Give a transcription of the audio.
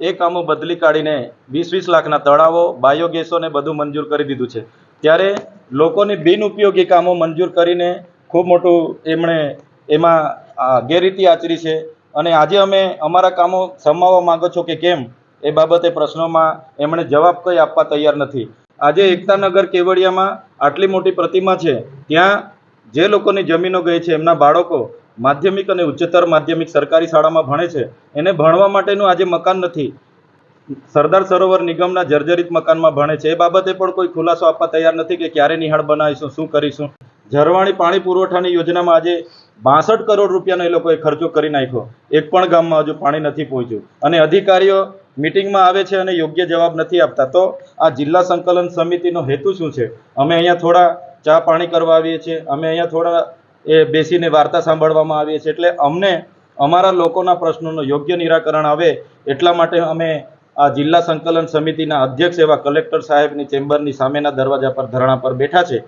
એ કામો બદલી કાઢીને વીસ વીસ લાખના તળાવો, બાયોગેસોને બધું મંજૂર કરી દીધું છે. ત્યારે લોકોની બિનઉપયોગી કામો મંજૂર કરીને ખૂબ મોટું એમણે એમાં ગેરરીતિ આચરી છે. અને આજે અમે અમારા કામો સમાવવા માંગો છો કે કેમ? એ બાબતે પ્રશ્નોમાં એમણે જવાબ કંઈ આપવા તૈયાર નથી. આજે એકતાનગર કેવડિયામાં આટલી મોટી પ્રતિમા છે. ત્યાં જે લોકોની જમીનો ગઈ છે, એમના બાળકો માધ્યમિક અને ઉચ્ચતર માધ્યમિક સરકારી શાળામાં ભણે છે. એને ભણવા માટેનું આજે મકાન નથી. સરદાર સરોવર નિગમના જર્જરિત મકાનમાં ભણે છે. એ બાબતે પણ કોઈ ખુલાસો આપવા તૈયાર નથી કે ક્યારે નિહાળ બનાવીશું, શું કરીશું. ઝરવાણી પાણી પુરવઠાની યોજનામાં આજે બાસઠ કરોડ રૂપિયાનો એ લોકોએ ખર્ચો કરી નાખ્યો. એક પણ ગામમાં હજુ પાણી નથી પહોંચ્યું. અને અધિકારીઓ મિટિંગમાં આવે છે અને યોગ્ય જવાબ નથી આપતા. તો આ જિલ્લા સંકલન સમિતિનો હેતુ શું છે? અમે અહીંયા થોડા ચા પાણી કરવા આવીએ છીએ. અમે અહીંયા થોડા એ બેસીને વાર્તા સાંભળવામાં આવીએ છીએ એટલે અમને, અમારા લોકોના પ્રશ્નોનું યોગ્ય નિરાકરણ આવે એટલા માટે અમે આ જિલ્લા સંકલન સમિતિના અધ્યક્ષ એવા કલેક્ટર સાહેબની ચેમ્બરની સામેના દરવાજા પર, ધરણા પર બેઠા છે.